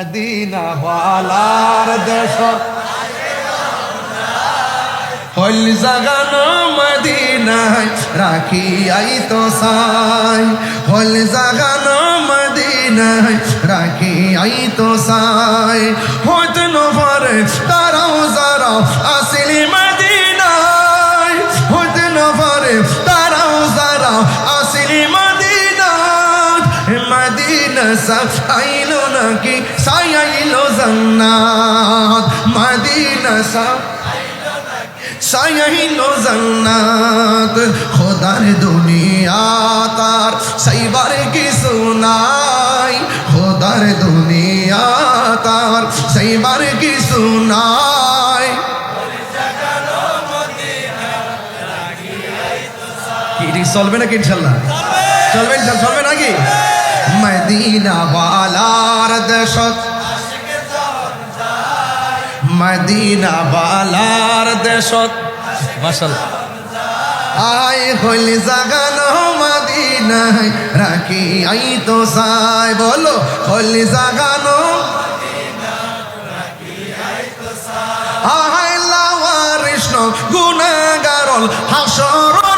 Medina বালার দেশ। হল জাগানো মদিনায় রাখি আই তো সাই। হল জাগানো মদিনায় রাখি আই তো সাই। হত নফর তারাও মদিনা সব আইলো নাকি? সাইলো জান্নাত। মদিনা সব সাইলো জান্নাত। খোদার দুনিয়া তার সাইবার কি সুনাই খোদার দুনিয়া তার সাইবার কি সুনাই চলবে নাকি ইনশাল্লাহ? চলবে ইনশাল্লাহ চলবে নাকি? মদিনা বালার দেশত মদিনা বালার দেশত। মাশাল্লাহ আই হইল জাগানো মদিনায় রাখি আই তো সাই বলো হইল জাগানো আহাই লাওয়ার কৃষ্ণ গুণাগারল মানব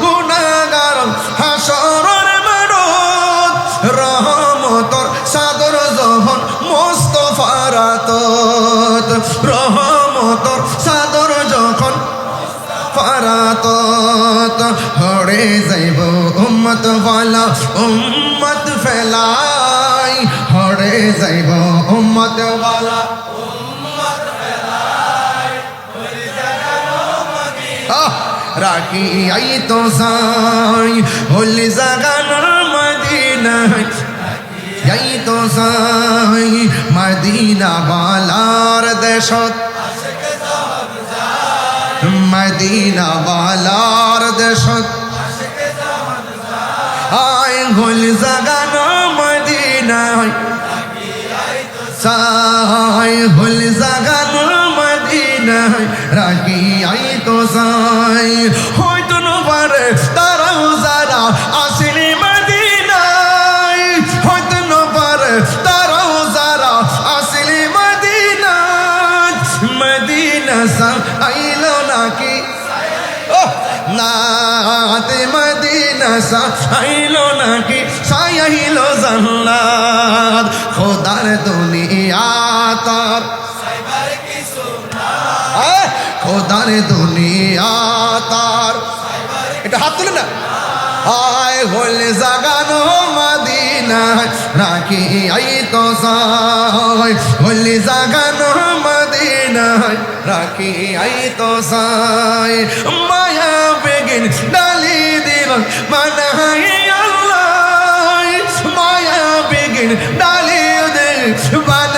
গুণাগারল হাসরর মানব রহমতর সাদর জহন মোস্তফারাত রহমতর সাদর যখন ফারাত হরে যাইব উম্মত ওয়ালা, উম্মত ফেলাই। হরে যাইব উম্মত ওয়ালা। আহ, রাখি আই তো সাই হলি জাগান মদিনায়। আই তো সাই মদিনা বালার দেশত। মদিনা বালার দেশত। আয় হল জাগানো মদিনায়। সাই হল জাগানো মদিনায়। রাখি আই তো সাই হয়তো নপারে তারাও যারা আসেনি মদিনায়। হয়তো নপারে তারাও যারা আসেনি মদিনায়। মদিনা সা আইলো নাকি? নাতে মদিনা সা আইলো নাকি? সাইলো জান্নাত, খোদার দুনিয়া তার। খোদার দুনিয়া তার এটা হাত তুলে না? আয় হলে জাগানো মদিনায় রাখি আই তো সাই হলে জাগানো মদিনায় রাখি আই তো সাই মায়া বেগিন ডালি দিল, মানাই আল্লাহ। মায়া বেগিন ডালি দিল বানাই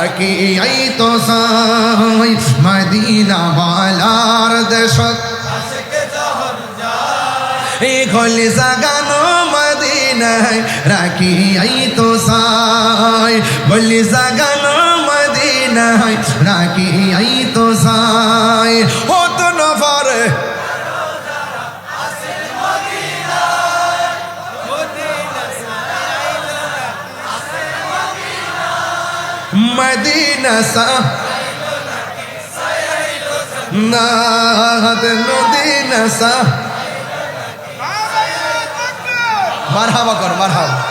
আই তো সাই মদিনা বালার দেশত এই খলি জাগানো মদিনায় রাখি আই তো সাই বলি জাগানো মদিনায় রাখি আই তো সাই হতো মদিনা সা নাদ মারহাবা কর মারহাবা।